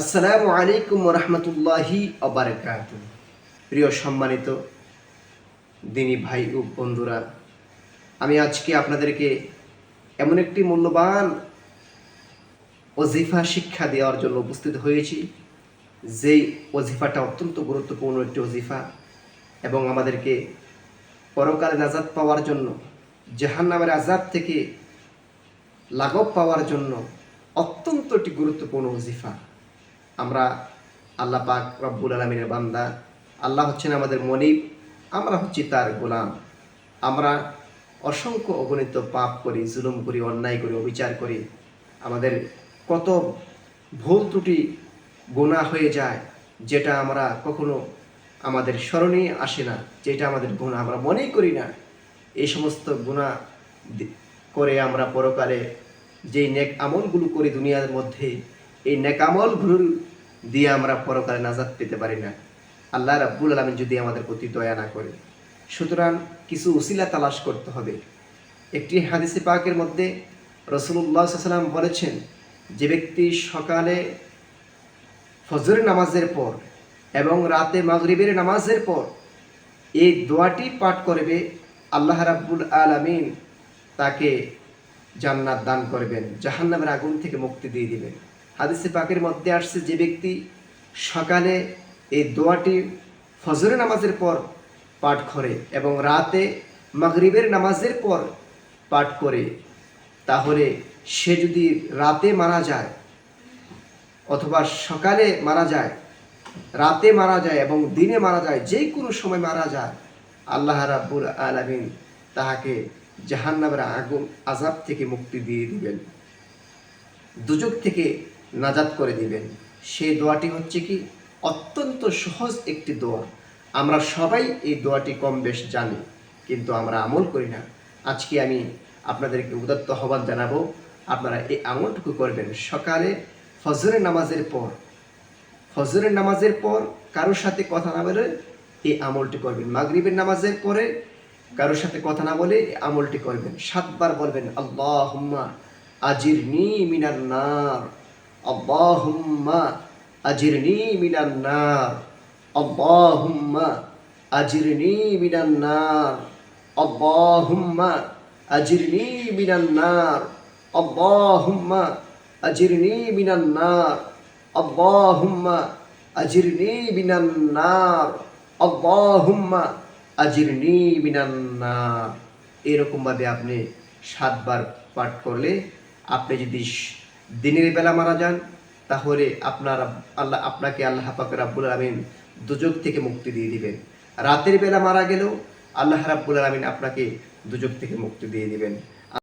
আসসালামু আলাইকুম রহমতুল্লাহি অবরাকাত প্রিয় সম্মানিত দিনী ভাই ও বন্ধুরা, আমি আজকে আপনাদেরকে এমন একটি মূল্যবান অজিফা শিক্ষা দেওয়ার জন্য উপস্থিত হয়েছি, যেই অজিফাটা অত্যন্ত গুরুত্বপূর্ণ একটি অজিফা এবং আমাদেরকে পরকালে নাজাদ পাওয়ার জন্য, জাহান্নামের আজাদ থেকে লাঘব পাওয়ার জন্য অত্যন্ত একটি গুরুত্বপূর্ণ ওজিফা। আমরা আল্লাহ পাক রব্বুল আলমিনের বান্দা। আল্লাহ হচ্ছেন আমাদের মনিব, আমরা হচ্ছি তার গোলাম। আমরা অসংখ্য অগণিত পাপ করি, জুলুম করি, অন্যায় করি, অবিচার করি। আমাদের কত ভুল ত্রুটি গোনা হয়ে যায়, যেটা আমরা কখনো আমাদের স্মরণে আসে না, যেটা আমাদের গুণা আমরা মনেই করি না। এই সমস্ত গুণা করে আমরা পরকালে যেই নেক আমলগুলো করি দুনিয়ার মধ্যে, এই নেক আমলগুলো দিয়ে আমরা পরকালে নাজাদ পেতে পারি না। আল্লাহ রাব্বুল আলমিন যদি আমাদের প্রতি দয়া না করে সুতরাং কিছু উসিলা তালাশ করতে হবে। একটি হাদিসে পাকের মধ্যে রসুল্লাহ সাল্লাম বলেছেন, যে ব্যক্তি সকালে ফজরের নামাজের পর এবং রাতে মাগরিবের নামাজের পর এই দোয়াটি পাঠ করবে, আল্লাহ রাব্বুল আলামিন তাকে জান্নাত দান করবেন, জাহান্নামের আগুন থেকে মুক্তি দিয়ে দিবেন। হাদিসে পাকের মধ্যে আসছে যে ব্যক্তি সকালে এই দোয়াটি ফজরের নামাজের পর পাঠ করে এবং রাতে মাগরিবের নামাজের পর পাঠ করে, তাহলে সে যদি রাতে মারা যায় অথবা সকালে মারা যায়, রাতে মারা যায় এবং দিনে মারা যায়, যে কোনো সময় মারা যায়, আল্লাহ রাব্বুল আলামিন তাহাকে জাহান্নামের আগুন আজাব থেকে মুক্তি দিয়ে দিবেন। দুজক থেকে নাজাত করে দিবেন। সেই দোয়াটি হচ্ছে কি, অত্যন্ত সহজ একটি দোয়া। আমরা সবাই এই দোয়াটি কম বেশ জানি, কিন্তু আমরা আমল করি না। আজকে আমি আপনাদেরকে উদাত্ত আহ্বান জানাব, আপনারা এই আমলটুকু করবেন সকালে ফজরের নামাজের পর। ফজরের নামাজের পর কারোর সাথে কথা না বলে এই আমলটি করবেন। মাগরিবের নামাজের পরে কারোর সাথে কথা না বলে এই আমলটি করবেন। সাতবার বলবেন আল্লাহ আজির নি মিনার নার। আল্লাহুম্মা আজিরনি মিনান নার। আজিরনি মিনান নার। আজিরনি মিনান নার। আজিরনি মিনান নার। আজিরনি মিনান নার। আজিরনি মিনান নার। এরকমভাবে আপনি সাতবার পাঠ করলে আপনি যদি দিনের বেলা মারা যান, তাহলে আপনার আল্লাহ আপনাকে আল্লাহ পাকের রাব্বুল আলমিন দুজক থেকে মুক্তি দিয়ে দিবেন। রাতের বেলা মারা গেলেও আল্লাহ রাব্বুল আলমিন আপনাকে দুজক থেকে মুক্তি দিয়ে দিবেন।